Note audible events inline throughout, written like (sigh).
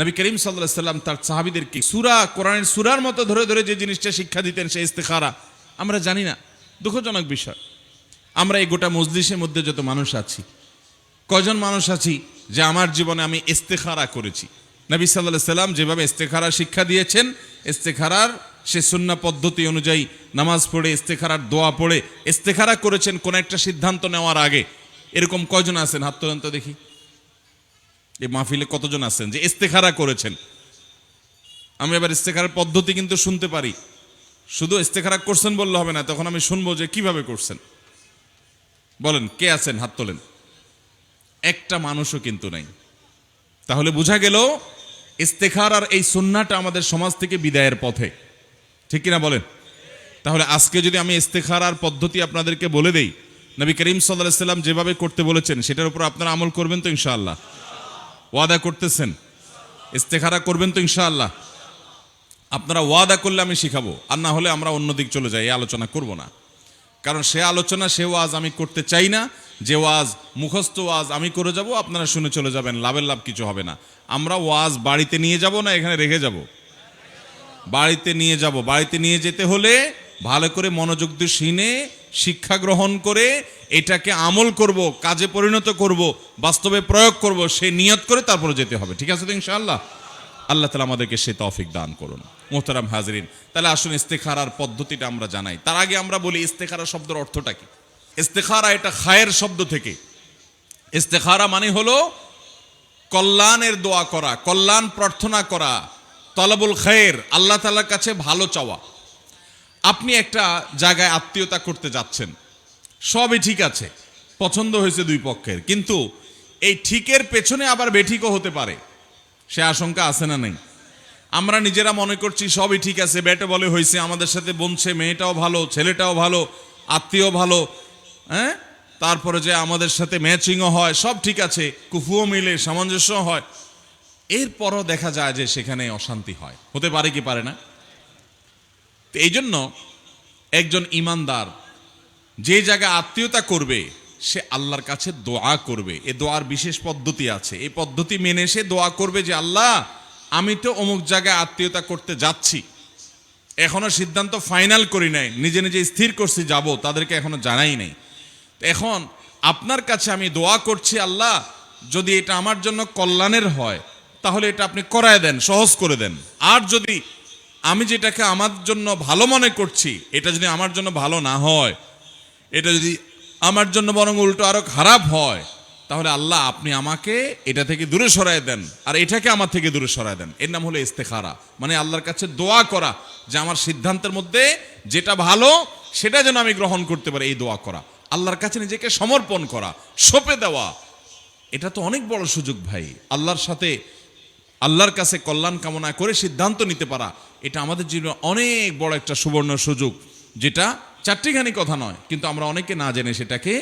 নবী করিম সাল্লাহ সাল্লাম তার সাহাবিদেরকে সুরা কোরআনের সুরার মতো ধরে ধরে যে জিনিসটা শিক্ষা দিতেন সে ইস্তেখারা। আমরা জানি না। দুঃখজনক বিষয়। আমরা এই গোটা মজলিসের মধ্যে যত মানুষ আছি কজন মানুষ আছি যে আমার জীবনে আমি ইস্তেখারা করেছি? নবী সাল্লাহ সাল্লাম যেভাবে ইস্তেখারা শিক্ষা দিয়েছেন, ইস্তেখারার সে সুন্না পদ্ধতি অনুযায়ী নামাজ পড়ে, ইস্তেখারার দোয়া পড়ে, ইস্তেখারা করেছেন কোন একটা সিদ্ধান্ত নেওয়ার আগে। এরকম কজন আছেন? হাত দেখি। এই মাহফিলে কতজন আছেন? যে ইস্তেখারা করেছেন। আমি আবার ইস্তেখারার পদ্ধতি কিন্তু শুনতে পারি। শুধু ইস্তেখারা করছেন বললে হবে না, তখন আমি শুনব যে কীভাবে করছেন। বলেন, কে আছেন? হাত তোলেন। একটা মানুষও কিন্তু নাই। তাহলে বোঝা গেল ইস্তেখার আর এই সুন্নাটা আমাদের সমাজ থেকে বিদায়ের পথে। ঠিক কিনা বলেন? তাহলে আজকে যদি আমি ইস্তেখার আর পদ্ধতি আপনাদেরকে বলে দেই, নবী করিম সাল্লাহ সাল্লাম যেভাবে করতে বলেছেন, সেটার উপর আপনারা আমল করবেন তো ইনশাআল্লাহ। ওয়াদা করতেছেন। ইস্তেখারা করবেন তো ইনশাআল্লাহ। আপনারা ওয়াদা করলে আমি শিখাবো, আর না হলে আমরা অন্যদিক চলে যাই, এই আলোচনা করব না। কারণ সে আলোচনা, সে ওয়াজ আমি করতে চাই না, যে ওয়াজ, মুখস্থ ওয়াজ আমি করে যাব, আপনারা শুনে চলে যাবেন, লাভের লাভ কিছু হবে না। আমরা ওয়াজ বাড়িতে নিয়ে যাব না, এখানে রেখে যাব? বাড়িতে নিয়ে যাব। বাড়িতে নিয়ে যেতে হলে ভালো করে মনোযোগ দিয়ে শুনে, শিক্ষা গ্রহণ করে এটাকে আমল করব, কাজে পরিণত করব, বাস্তবে প্রয়োগ করব, সে নিয়ত করে তারপরে যেতে হবে। ঠিক আছে তো ইনশাআল্লাহ? আল্লাহ তালা আমাদেরকে সে তফিক দান করুন। মোহতারাম হাজরিন, তাহলে আসুন ইস্তেখারার পদ্ধতিটা আমরা জানাই। তার আগে আমরা বলি, ইস্তেখারা শব্দের অর্থটা কি? ইস্তেখারা এটা খায়ের শব্দ থেকে। ইস্তেখারা মানে হলো কল্যাণের দোয়া করা, কল্যাণ প্রার্থনা করা, তলাবুল খায়ের, আল্লাহ তালার কাছে ভালো চাওয়া। আপনি একটা জায়গায় আত্মীয়তা করতে যাচ্ছেন সবই ঠিক আছে। পছন্দ হয়েছে দুই পক্ষের। কিন্তু এই ঠিকের পেছনে আবার বেঠিকও হতে পারে। সে আশঙ্কা আছে না নেই। আমরা নিজেরা মনে করছি সবই ঠিক আছে, ব্যাটে বলে হয়েছে, আমাদের সাথে বনছে, মেয়েটাও ভালো, ছেলেটাও ভালো, আত্মীয় ভালো হ্যাঁ? তারপরে যে আমাদের সাথে ম্যাচিংও হয়, সব ঠিক আছে, কুফুও মিলে, সামঞ্জস্য হয়। এরপরও দেখা যায় যে সেখানে অশান্তি হয়। হতে পারে কি পারে না? এই জন্য একজন ইমানদার যে জায়গায় আত্মীয়তা করবে, সে আল্লাহর কাছে দোয়া করবে। এ দোয়ার বিশেষ পদ্ধতি আছে। এই পদ্ধতি মেনে সে দোয়া করবে যে, আল্লাহ, আমি তো অমুক জায়গায় আত্মীয়তা করতে যাচ্ছি। এখনও সিদ্ধান্ত ফাইনাল করি নাই। নিজে নিজে স্থির করছি, যাব। তাদেরকে এখনও জানাই নাই। এখন আপনার কাছে আমি দোয়া করছি, আল্লাহ, যদি এটা আমার জন্য কল্যাণের হয়, তাহলে এটা আপনি করায় দেন, সহজ করে দেন। আর যদি আমি যেটাকে আমার জন্য ভালো মনে করছি, এটা যদি আমার জন্য ভালো না হয় এটা যদি আমার জন্য বরং উল্টো আরও খারাপ হয়, তাহলে আল্লাহ আপনি আমাকে এটা থেকে দূরে সরায় দেন, আর এটাকে আমার থেকে দূরে সরায় দেন। এর নাম হলো ইস্তেখারা। মানে আল্লাহর কাছে দোয়া করা, যে আমার সিদ্ধান্তের মধ্যে যেটা ভালো, সেটা যেন আমি গ্রহণ করতে পারি, এই দোয়া করা। আল্লাহর কাছে নিজেকে সমর্পণ করা, সঁপে দেওয়া। এটা তো অনেক বড় সুযোগ ভাই। আল্লাহর সাথে আল্লাহর কাছে কল্যাণ কামনা করে সিদ্ধান্ত নিতে পারা, এটা আমাদের জীবনে অনেক বড় একটা সুবর্ণ সুযোগ, যেটা চারটিখানি কথা নয়, কিন্তু আমরা অনেকে না জেনে সেটাকে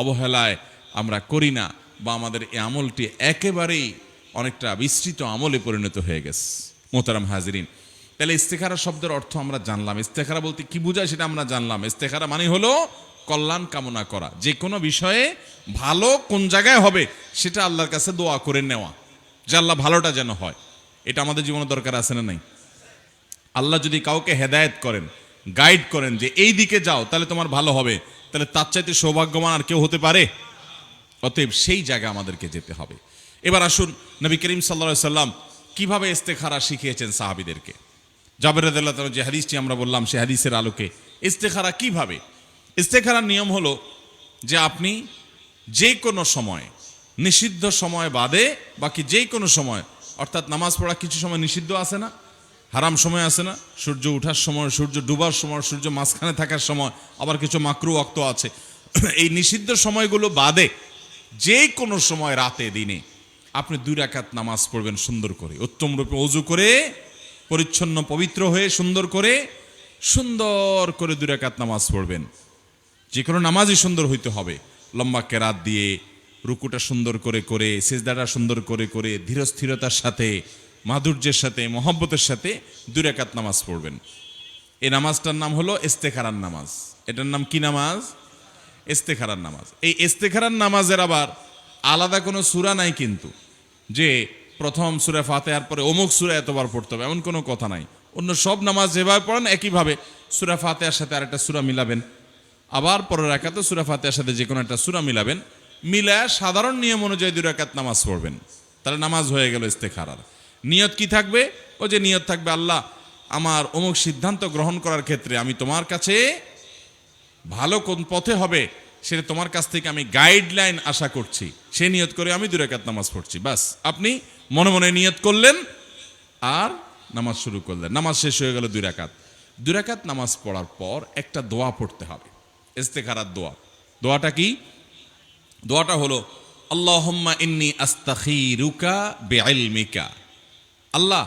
অবহেলায় আমরা করি না বা আমাদের এই আমলটি একেবারেই অনেকটা বিস্তৃত আমলে পরিণত হয়ে গেছে। মোতারাম হাজরিন, তাহলে ইস্তেখারা শব্দের অর্থ আমরা জানলাম। ইস্তেখারা বলতে কি বোঝায় সেটা আমরা জানলাম। ইস্তেখারা মানে হলো কল্যাণ কামনা করা। যে কোনো বিষয়ে ভালো কোন জায়গায় হবে সেটা আল্লাহর কাছে দোয়া করে নেওয়া, যে আল্লাহ ভালোটা যেন হয়। এটা আমাদের জীবনে দরকার আছে না নাই? আল্লাহ যদি কাউকে হেদায়েত করেন গাইড করেন যে এই দিকে যাও, তাহলে তোমার ভালো হবে। তাহলে তার চাইতে সৌভাগ্যবান আর কেউ হতে পারে? অতএব সেই জায়গা আমাদেরকে যেতে হবে। এবার আসুন, নবী করিম সাল্লা সাল্লাম কীভাবে ইস্তেখারা শিখিয়েছেন সাহাবিদেরকে? জাবের রাদিয়াল্লাহু তাআলা যে হাদিসটি আমরা বললাম, সে হাদিসের আলোকে ইস্তেখারা কীভাবে? ইস্তেখারার নিয়ম হলো যে আপনি যে কোনো সময়, নিষিদ্ধ সময় বাদে বাকি যে কোনো সময়, অর্থাৎ নামাজ পড়া কিছু সময় নিষিদ্ধ আছে না? হারাম সময় আছে না? সূর্য ওঠার সময়, সূর্য ডুবার সময়, সূর্য মাঝখানে থাকার সময় আবার কিছু মাকরু অক্ত আছে। (clears throat) এই নিষিদ্ধ সময়গুলো বাদে যে কোনো সময় রাতে, দিনে আপনি দুই রাকাত নামাজ পড়বেন সুন্দর করে। উত্তম রূপে অজু করে, পরিচ্ছন্ন, পবিত্র হয়ে সুন্দর করে সুন্দর করে দুই রাকাত নামাজ পড়বেন। যে কোনো নামাজই সুন্দর হইতে হবে। লম্বা কেরাত দিয়ে রুকুটা সুন্দর করে করে, সেজদাটা সুন্দর করে করে, ধীরস্থিরতার সাথে মাধুর্যের সাথে, মহব্বতের সাথে দুই রাকাত নামাজ পড়বেন। এই নামাজটার নাম হলো ইস্তেখারার নামাজ। এটার নাম কি নামাজ? ইস্তেখারার নামাজ। এই ইস্তেখারার নামাজের আবার আলাদা কোনো সুরা নাই কিন্তু, যে প্রথম সুরে ফাতেহার পরে অমুক সুরে এতবার পড়তে হবে, এমন কোনো কথা নাই। অন্য সব নামাজ যেভাবে পড়েন, একইভাবে সুরা ফাতেহার সাথে আরেকটা সুরা মিলাবেন। আবার পরের রাখাতে সুরা ফাতেহার সাথে যে কোনো একটা সুরা মিলাবেন। মিলায় সাধারণ নিয়ম অনুযায়ী দুই রাকাত নামাজ পড়বেন। তাহলে নামাজ হয়ে গেল ইস্তেখারার। নিয়ত কি থাকবে? ও যে নিয়ত থাকবে, আল্লাহ আমার অমুক সিদ্ধান্ত গ্রহণ করার ক্ষেত্রে আমি তোমার কাছে ভালো কোন পথে হবে সেটা তোমার কাছ থেকে আমি গাইডলাইন আশা করছি। সে নিয়ত করে আমি দুই রাকাত নামাজ পড়ছি। বাস, আপনি মনে মনে নিয়ত করলেন আর নামাজ শুরু করলেন। নামাজ শেষ হয়ে গেল দুই রাকাত। দুই রাকাত নামাজ পড়ার পর একটা দোয়া পড়তে হবে। ইস্তেখারার দোয়া। দোয়াটা কি? দোয়াটা হলো, আল্লাহম্মা ইন্নি আস্তাখিরুকা বেআলমিকা আল্লাহ,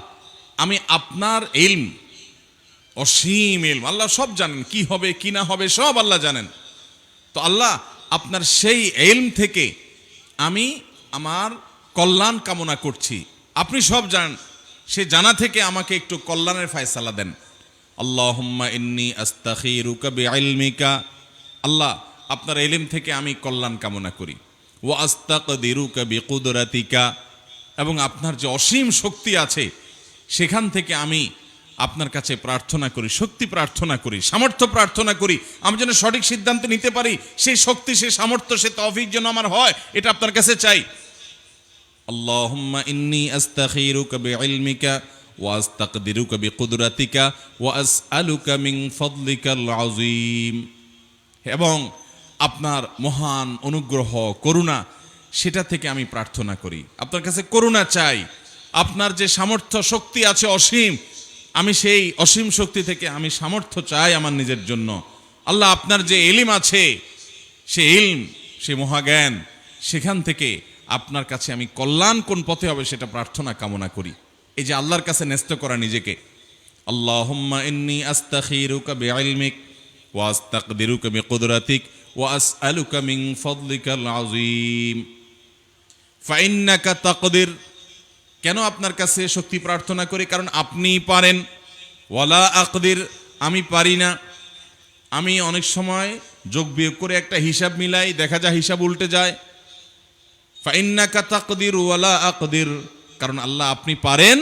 আমি আপনার ইলম, অসীম এলম আল্লাহ সব জানেন, কি হবে, কি না হবে, সব আল্লাহ জানেন। তো আল্লাহ, আপনার সেই এলম থেকে আমি আমার কল্যাণ কামনা করছি। আপনি সব জানেন, সে জানা থেকে আমাকে একটু কল্যাণের ফায়সালা দেন। আল্লাহুম্মা ইন্নি আল্লাহ, আপনার এলিম থেকে আমি কল্যাণ কামনা করি। ও আস্তাক আস্তাকদিরুকা বিকুদরাতিকা। এবং আপনার যে অসীম শক্তি আছে, সেখান থেকে আমি আপনার কাছে প্রার্থনা করি, শক্তি প্রার্থনা করি, সামর্থ্য প্রার্থনা করি। আমি যেন সঠিক সিদ্ধান্ত নিতে পারি, সেই শক্তি, সেই সামর্থ্য, সে তফিক যেন আমার হয়, এটা আপনার কাছে চাই। এবং আপনার মহান অনুগ্রহ, করুণা সেটা থেকে আমি প্রার্থনা করি। আপনার কাছে করুণা চাই। আপনার যে সামর্থ্য শক্তি আছে অসীম, আমি সেই অসীম শক্তি থেকে আমি সামর্থ্য চাই আমার নিজের জন্য। আল্লাহ, আপনার যে এলিম আছে, সে ইলম সে মহাজ্ঞান, সেখান থেকে আপনার কাছে আমি কল্যাণ কোন পথে হবে সেটা প্রার্থনা কামনা করি। এই যে আল্লাহর কাছে ন্যস্ত করা নিজেকে। আল্লাহুম্মা ইন্নি আস্তাখিরুকা বিইলমিক ওয়া আস্তাকদিরুকা বিকুদরাতিক ওয়া আসআলুকা ফাইন্নাকা তাকদির, কেন আপনার কাছে শক্তি প্রার্থনা করি? কারণ আপনি পারেন। ওয়ালা আকদির, আমি পারি না। আমি অনেক সময় যোগ বিয়োগ করে একটা হিসাব মিলাই, দেখা যায় হিসাব উল্টে যায়। ফাইন্নাকা তাকদির, ওয়ালা আকদির, কারণ আল্লাহ আপনি পারেন,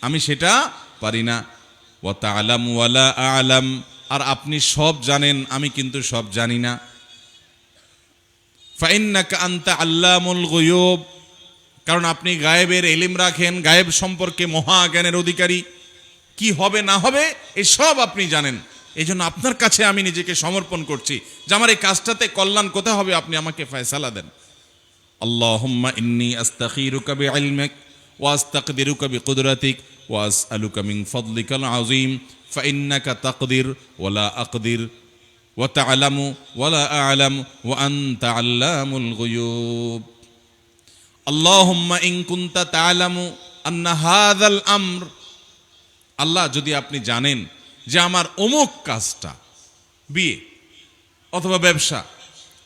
আমি সেটা পারি না। ওয়া তাআলাম ওয়ালা আলাম, আর আপনি সব জানেন, আমি কিন্তু সব জানি না। ফাইন্নাকা আনতা আল্লামুল গুয়ুব। কারণ আপনি গায়েবের এলিম রাখেন, গায়েব সম্পর্কে মহা জ্ঞানের অধিকারী। কি হবে, না হবে এই সব আপনি জানেন। এই জন্য আপনার কাছে আমি নিজেকে সমর্পণ করছি। যে আমার এই কাজটাতে কল্যাণ কোথায় হবে, আপনি আমাকে ফয়সালা দেন। আল্লাহুম্মা ইন্নি আস্তাখিরুকা বিইলমিক ওয়া আস্তাকদিরুকা বিকুদরাতিক ওয়া আসআলুকা মিন ফাদলিকাল আযীম। ফাইন্নাকা তাকদির ওয়ালা আকদির। ওয়া তা'লামু ওয়ালা আ'লাম ওয়া আনতা আল্লামুল গুয়ুব আল্লাহুম্মা ইন কুনতা তা'লামু আন্না আমর আল্লাহ যদি আপনি জানেন যে আমার অমুক কাজটা, বিয়ে অথবা ব্যবসা,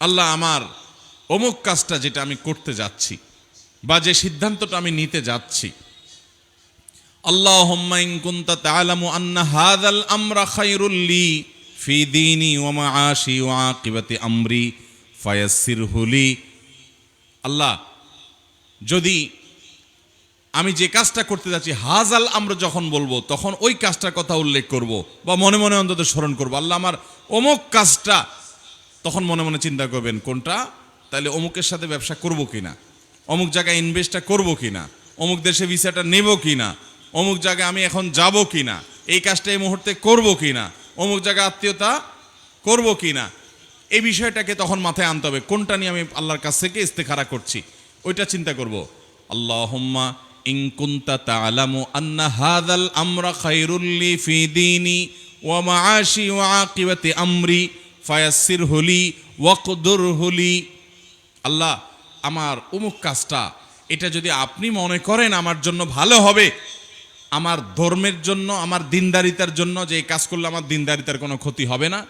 আল্লাহ আমার অমুক কাজটা যেটা আমি করতে যাচ্ছি বা যে সিদ্ধান্তটা আমি নিতে যাচ্ছি আল্লাহুম্মা ইন কুনতা তা'লামু আন্না হাযাল আমরা খায়রুল লি ফি দীনি ওয়া মাআশি ওয়া আকিবাতি আমরি ফায়াসসিরহু লি। আল্লাহ, যদি আমি যে কাজটা করতে যাচ্ছি, হাজাল আমরা যখন বলব, তখন ওই কাজটার কথা উল্লেখ করব বা মনে মনে অন্তত স্মরণ করব। আল্লাহ আমার অমুক কাজটা, তখন মনে মনে চিন্তা করবেন, কোনটা? তাহলে অমুকের সাথে ব্যবসা করব কিনা? অমুক জায়গায় ইনভেস্টটা করব কিনা? অমুক দেশে ভিসাটা নেব কিনা? অমুক জায়গায় আমি এখন যাব কিনা? এই কাজটা এই মুহূর্তে করব কিনা? অমুক জায়গায় আত্মীয়তা করব কি না? এই বিষয়টাকে তখন মাথায় আনতে হবে। কোনটা নিয়ে আমি আল্লাহর কাছ থেকে ইস্তেখারা করছি? ওইটা চিন্তা করব। আল্লাহুম্মা ইন কুনতা তা'লামু আন্না হাযাল আমরা খায়রুল লি ফি দীনি ওয়া মাআশি ওয়া আকিবাতি আমরি ফায়াসসিরহু লি ওয়াকদুরহু লি। আল্লাহ, আমার অমুক কাজটা, এটা যদি আপনি মনে করেন আমার জন্য ভালো হবে আমার ধর্মের জন্য, আমার দিনদারিতার জন্য যে কাজ করলে আমার দিনদারিতার কোনো ক্ষতি হবে না।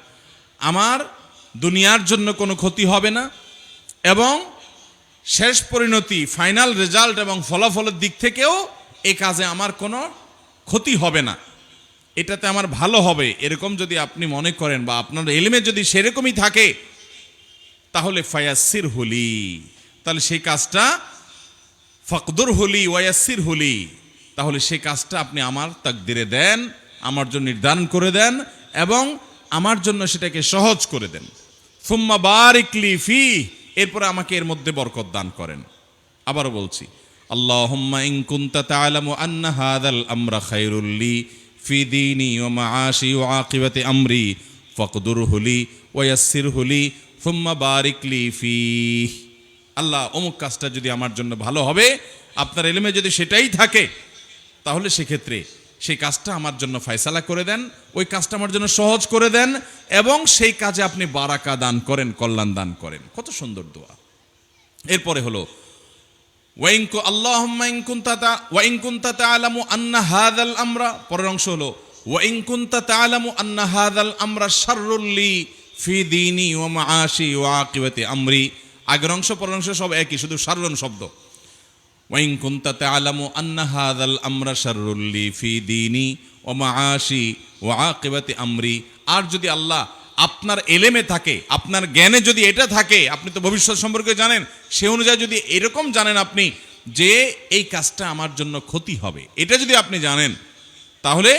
আমার দুনিয়ার জন্য কোনো ক্ষতি হবে না। এবং শেষ পরিণতি ফাইনাল রেজাল্ট এবং ফলাফলের দিক থেকেও এই কাজে আমার কোনো ক্ষতি হবে না। এটাতে আমার ভালো হবে। এরকম যদি আপনি মনে করেন বা আপনার এলিমে যদি সেরকমই থাকে, তাহলে ফায়াসির হলি। তাহলে সেই কাজটা ফকদুর হলি ওয়াসির হলি। তাহলে সেই কাজটা আপনি আমার তাকদিরে দেন, আমার জন্য নির্ধারণ করে দেন এবং আমার জন্য সেটাকে সহজ করে দেন। ফুম্মা বারিকলি ফি, এরপরে আমাকে এর মধ্যে বরকত দান করেন। আবারও বলছি আল্লাহ, অমুক কাজটা যদি আমার জন্য ভালো হবে, আপনার এলেমে যদি সেটাই থাকে তাহলে সেক্ষেত্রে সেই কাজটা আমার জন্য ফয়সালা করে দেন, ওই কাজটা আমার জন্য সহজ করে দেন এবং সেই কাজে আপনি বারাকা দান করেন, কল্যাণ দান করেন। কত সুন্দর দোয়া। এরপরে হলো ওয়াইনকু আল্লাহুম্মা ইন কুনতা তা ওয়াইন কুনতা তা'লামু আন্না হাযাল আমরা। পরের অংশ হলো ওয়াইন কুনতা তা'লামু আন্না হাযাল আমরা শাররুল লি ফি দীনি ওয়া মাআশি ওয়া আকিবাতি আমরি। আগের অংশ, পরের অংশ সব একই, শুধু শাররুন শব্দ। ওয়াইন কুনতা তা'লামু আন্না হাযাল আমরা শাররুল লি ফি দীনি ওয়া মাআশি ওয়া আকিবাতি আমরি আর যদি আল্লাহ আপনার এলেমে থাকে, আপনার জ্ঞানে যদি এটা থাকে, আপনি তো ভবিষ্যৎ সম্পর্কে জানেন, সে অনুযায়ী যদি এরকম জানেন আপনি যে এই কাজটা আমার জন্য ক্ষতি হবে, এটা যদি আপনি জানেন, তাহলে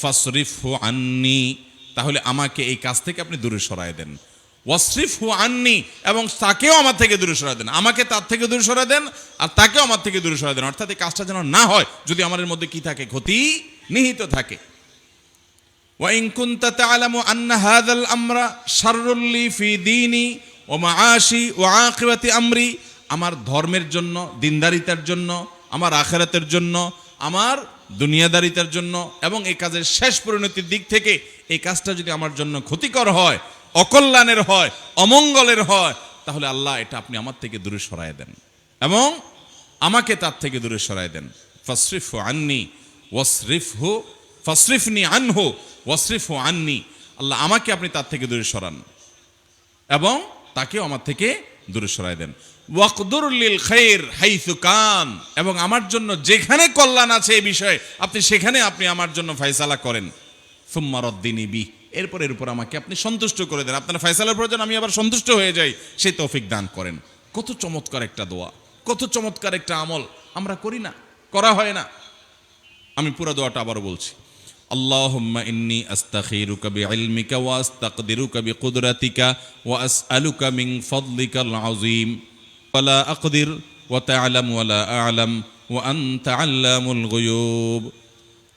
ফসরিফ আন্নি, তাহলে আমাকে এই কাজ থেকে আপনি দূরে সরায় দেন। ওয়াসরিফ হু আন্নি এবং তাকেও আমার থেকে দূরে সরায় দেন আমাকে তার থেকে দূরে সরায় দেন আর তাকেও আমার থেকে দূরে সরায় দেন অর্থাৎ এই কাজটা যেন না হয় যদি আমাদের মধ্যে কি থাকে ক্ষতি নিহিত থাকে وإن كنت تعلم أن هذا الأمر شر لي في ديني ومعاشي وعاقبة أمري আমার ধর্মের জন্য দিনদারিতার জন্য আমার আখেরাতের জন্য আমার দুনিয়াদারিতার জন্য এবং এই কাজের শেষ পরিণতির দিক থেকে এই কাজটা যদি আমার জন্য ক্ষতিকর হয় অকল্যাণের হয়, অমঙ্গলের হয়, তাহলে আল্লাহ এটা আপনি আমার থেকে দূরে সরায় দেন। এবং আমাকে তার থেকে দূরে সরায় দেন। ফসরিফ আন্নি ওয়াসরিফ হু ফসরিফনি আনহু ওয়াসরিফ আননি। আল্লাহ আমাকে আপনি তার থেকে দূরে সরান এবং তাকেও আমার থেকে দূরে সরাই দেন। ওয়াকদুরুল খাইর হাইথু কান, এবং আমার জন্য যেখানে কল্যাণ আছে এই বিষয়ে আপনি সেখানে আপনি আমার জন্য ফয়সালা করেন। সুম্মারদ্দিনী বি এরপর এর উপর আমাকে আপনি সন্তুষ্ট করে দেন আপনার ফয়সালার প্রয়োজন আমি আবার সন্তুষ্ট হয়ে যাই সেই তৌফিক দান করেন কত চমৎকার একটা দোয়া কত চমৎকার একটা আমল আমরা করি না করা হয় না আমি পুরো দোয়াটা আবারও বলছি اللهم إني أستخيرك بعلمك وأستقدرك بقدرتك وأسألك من فضلك العظيم ولا أقدر وتعلم ولا أعلم وأنت علام الغيوب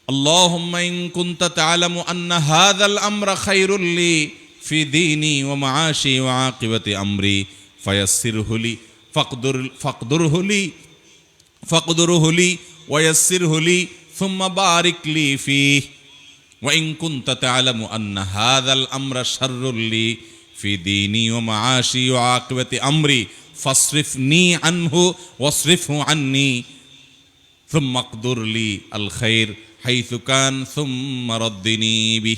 اللهم إن كنت تعلم أن هذا الأمر خير لي في ديني ومعاشي وعاقبة أمري فيسره لي فاقدر فاقدره لي فاقدره لي ويسره لي ثم بارك لي فيه. وإن كنت تعلم أن هذا الأمر شر لي في ديني ومعاشي وعاقبة أمري فاصرفني عنه واصرفه عني ثم أقدر لي الخير হাইসুকান সুম্মারদ্দিনীবি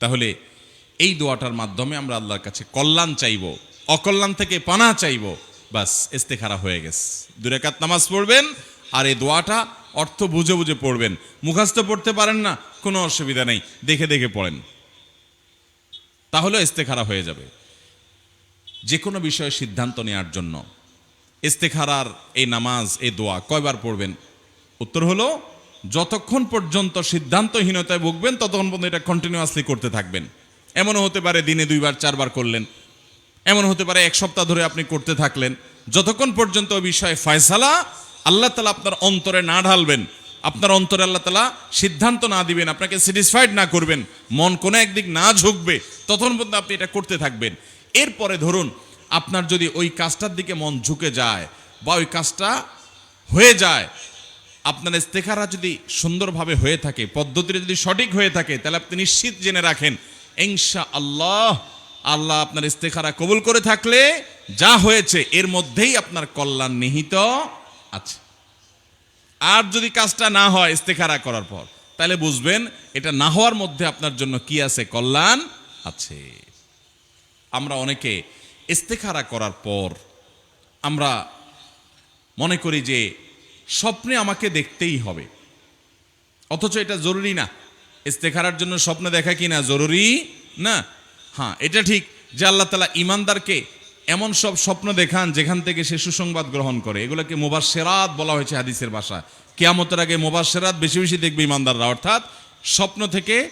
তাহলে এই দোয়াটার মাধ্যমে আমরা আল্লাহর কাছে কল্যাণ চাইব, অকল্যাণ থেকে পানা চাইব, বাস ইস্তেখারা হয়ে গেছে। দুরেকাত নামাজ পড়বেন আর এই দোয়াটা অর্থ বুঝে বুঝে পড়বেন। মুখাস্ত পড়তে পারেন না, কোনো অসুবিধা নেই, দেখে দেখে পড়েন। তাহলে ইস্তেখারা হয়ে যাবে। যে কোনো বিষয়ে সিদ্ধান্ত নেওয়ার জন্য ইস্তেখারার এই নামাজ, এই দোয়া কয়বার পড়বেন? উত্তর হলো যতক্ষণ পর্যন্ত সিদ্ধান্তহীনতায় ভুগবেন, ততক্ষণ পর্যন্ত এটা কন্টিনিউয়াসলি করতে থাকবেন। এমনও হতে পারে দিনে দুইবার, চারবার করলেন। এমন হতে পারে এক সপ্তাহ ধরে আপনি করতে থাকলেন। যতক্ষণ পর্যন্ত বিষয়ে ফয়সালা আল্লাহ তালা আপনার অন্তরে না ঢালবেন, আপনার অন্তরে আল্লাহ তালা সিদ্ধান্ত না দিবেন, আপনাকে স্যাটিসফাইড না করবেন, মন কোনো একদিক না ঝুঁকবে, ততক্ষণ পর্যন্ত আপনি এটা করতে থাকবেন। এরপরে ধরুন, আপনার যদি ওই কাজটার দিকে মন ঝুঁকে যায় বা ওই কাজটা হয়ে যায় আপনার ইস্তেখারা যদি সুন্দরভাবে হয়ে থাকে, পদ্ধতিটা যদি সঠিক হয়ে থাকে, তাহলে আপনি নিশ্চিত জেনে রাখেন ইনশা আল্লাহ আল্লাহ আপনার ইস্তেখারা কবুল করে থাকলে যা হয়েছে, এর মধ্যেই আপনার কল্যাণ নিহিত আছে। আর যদি কাজটা না হয় ইস্তেখারা করার পর, তাহলে বুঝবেন এটা না হওয়ার মধ্যে আপনার জন্য কি আছে? কল্যাণ আছে। আমরা অনেকে ইস্তেখারা করার পর আমরা মনে করি যে স্বপ্নে আমাকে দেখতেই হবে। অথচ এটা জরুরি না। ইস্তেখারার জন্য স্বপ্ন দেখা কি না? জরুরি না। হ্যাঁ এটা ঠিক যে আল্লাহ তালা ইমানদারকে এমন সব স্বপ্ন দেখান যেখান থেকে সে সুসংবাদ গ্রহণ করে। এগুলোকে মোবাসেরাত বলা হয়েছে হাদিসের ভাষা কেয়ামতের আগে মোবাসেরাত বেশি বেশি দেখবে ইমানদাররা অর্থাৎ স্বপ্ন থেকে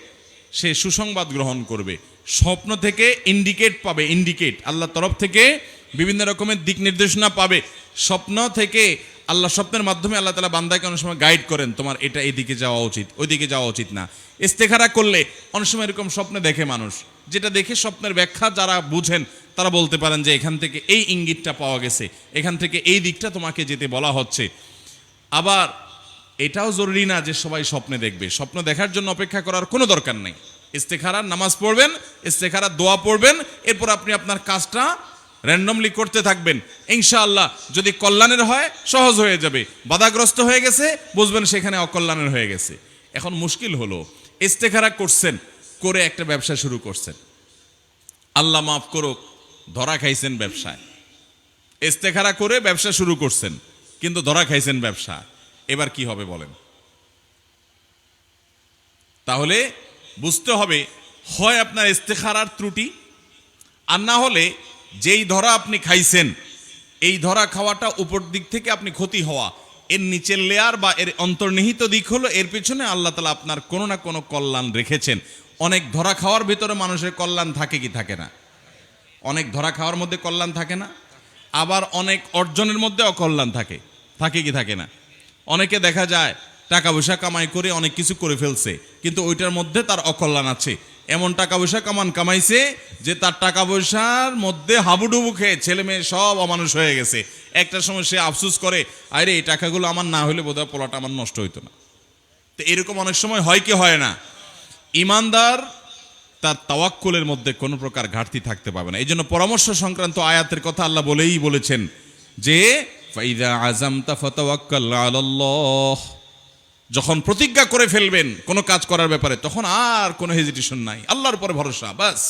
সে সুসংবাদ গ্রহণ করবে। স্বপ্ন থেকে ইন্ডিকেট পাবে ইন্ডিকেট আল্লাহ তরফ থেকে বিভিন্ন রকমের দিক নির্দেশনা পাবে। স্বপ্ন থেকে আল্লাহ স্বপ্নের মাধ্যমে আল্লাহ তালা বান্দাকে অনেক সময় গাইড করেন, তোমার এটা এদিকে যাওয়া উচিত, ওইদিকে যাওয়া উচিত না। ইস্তেখারা করলে অনেক সময় এরকম স্বপ্নে দেখে মানুষ। যেটা দেখে স্বপ্নের ব্যাখ্যা যারা বুঝেন, তারা বলতে পারেন যে এখান থেকে এই ইঙ্গিতটা পাওয়া গেছে, এখান থেকে এই দিকটা তোমাকে যেতে বলা হচ্ছে। আবার এটাও জরুরি না যে সবাই স্বপ্নে দেখবে। স্বপ্ন দেখার জন্য অপেক্ষা করার কোনো দরকার নেই। ইস্তেখারার নামাজ পড়বেন, ইস্তেখারার দোয়া পড়বেন, এরপর আপনি আপনার কাজটা র্যান্ডমলি করতে থাকবেন। ইনশাআল্লাহ, যদি কল্যাণের হয়, সহজ হয়ে যাবে। বাধাগ্রস্ত হয়ে গেছে, বুঝবেন সেখানে অকল্যাণের হয়ে গেছে। এখন মুশকিল হলো, ইস্তেখারা করছেন, করে একটা ব্যবসা শুরু করছেন। আল্লাহ মাফ করুক, ধরা খাইছেন ব্যবসায়। ইস্তেখারা করে ব্যবসা শুরু করছেন, কিন্তু ধরা খাইছেন ব্যবসা। এবার কি হবে বলেন? তাহলে বুঝতে হবে, হয় আপনার ইস্তেখারার ত্রুটি, আর না হলে যেই ধরা আপনি খাইছেন, এই ধরা খাওয়াটা উপর দিক থেকে আপনি ক্ষতি হওয়া। এর নিচের লেয়ার বা এর অন্তর্নিহিত দিক হলো, এর পেছনে আল্লাহ তালা আপনার কোনো না কোনো কল্যাণ রেখেছেন। অনেক ধরা খাওয়ার ভিতরে মানুষের কল্যাণ থাকে কি থাকে না? অনেক ধরা খাওয়ার মধ্যে কল্যাণ থাকে না, আবার অনেক অর্জনের মধ্যে অকল্যাণ থাকে। থাকে কি থাকে না? অনেকে দেখা যায়, টাকা পয়সা কামাই করে অনেক কিছু করে ফেলছে, কিন্তু ওইটার মধ্যে তার অকল্যাণ আছে। এমন টাকা পয়সা কামান কামাইছে যে তার টাকা পয়সার মধ্যে হাবুডুবু খেয়ে ছেলে মেয়ে সব অমানুষ হয়ে গেছে। একটা সময় সে আফসুস করে, আরে, এই টাকাগুলো আমার না হলে বোধহয় পোলাটা আমার নষ্ট হইতো না। তো এরকম অনেক সময় হয় কি হয় না? ইমানদার তার তাওয়াক্কুলের মধ্যে কোনো প্রকার ঘাটতি থাকতে পারবে না। এই জন্য পরামর্শ সংক্রান্ত আয়াতের কথা আল্লাহ বলেই বলেছেন যে ফাইদা আজামতা ফাতাওয়াক্কাল আলাল্লাহ। যখন প্রতিজ্ঞা করে ফেলবেন কোনো কাজ করার ব্যাপারে, তখন আর কোনো হেজিটেশন নাই। আল্লাহর উপরে ভরসা, বাস।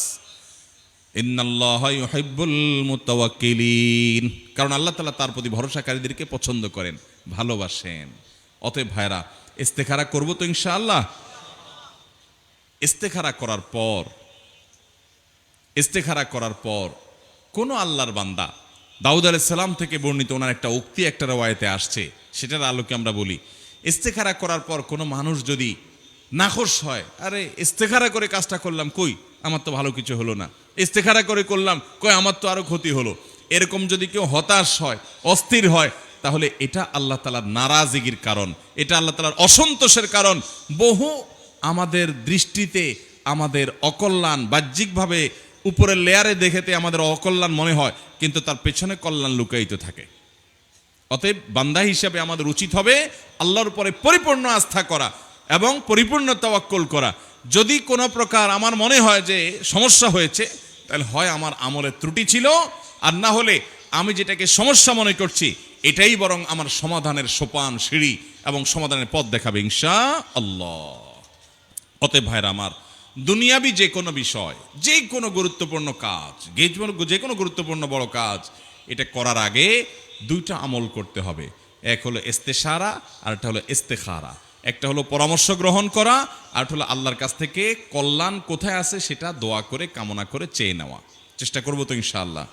কারণ আল্লাহ তালা তার প্রতি ভরসাকারীদেরকে পছন্দ করেন, ভালোবাসেন। অতএব ভাইরা ইস্তেখারা করব তো ইনশাআল্লাহ। ইস্তেখারা করার পর, ইস্তেখারা করার পর, কোন আল্লাহর বান্দা, দাউদ আলাইসাল্লাম থেকে বর্ণিত ওনার একটা উক্তি একটা রওয়ায়তে আসছে, সেটার আলোকে আমরা বলি ইস্তেখারা করার পর কোনো মানুষ যদি নাখোশ হয়, আরে ইস্তেখারা করে কাজটা করলাম কই? আমার তো ভালো কিছু হলো না। ইস্তেখারা করে করলাম, কই আমার তো আরও ক্ষতি হলো। এরকম যদি কেউ হতাশ হয়, অস্থির হয়, তাহলে এটা আল্লাহ তালার নারাজিগির কারণ। এটা আল্লাহ তালার অসন্তোষের কারণ। বহু আমাদের দৃষ্টিতে আমাদের অকল্যাণ বাহ্যিকভাবে উপরের লেয়ারে দেখেতে আমাদের অকল্যাণ মনে হয়, কিন্তু তার পেছনে কল্যাণ লুকায়িত থাকে। অতএব বান্দা হিসাবে আমাদের উচিত হবে আল্লাহর উপরে পরিপূর্ণ আস্থা করা এবং পরিপূর্ণ তাওয়াক্কুল করা। যদি কোনো প্রকার আমার মনে হয় যে সমস্যা হয়েছে, তাহলে হয় আমার আমলের ত্রুটি ছিল, আর না হলে আমি যেটাকে সমস্যা মনে করছি, এটাই বরং আমার সমাধানের সোপান সিঁড়ি এবং সমাধানের পথ দেখাবে ইনশা আল্লাহ অতএব ভাইরা আমার, দুনিয়াবি যে কোনো বিষয়, যে কোনো গুরুত্বপূর্ণ কাজ যে কোনো গুরুত্বপূর্ণ বড় কাজ, এটা করার আগে দুইটা আমল করতে হবে। এক হলো ইস্তেসারা আর একটা হলো ইস্তেখারা। একটা হলো পরামর্শ গ্রহণ করা, আর হলো আল্লাহর কাছ থেকে কল্যাণ কোথায় আছে সেটা দোয়া করে, কামনা করে চেয়ে নেওয়া। চেষ্টা করব তো ইনশাআল্লাহ।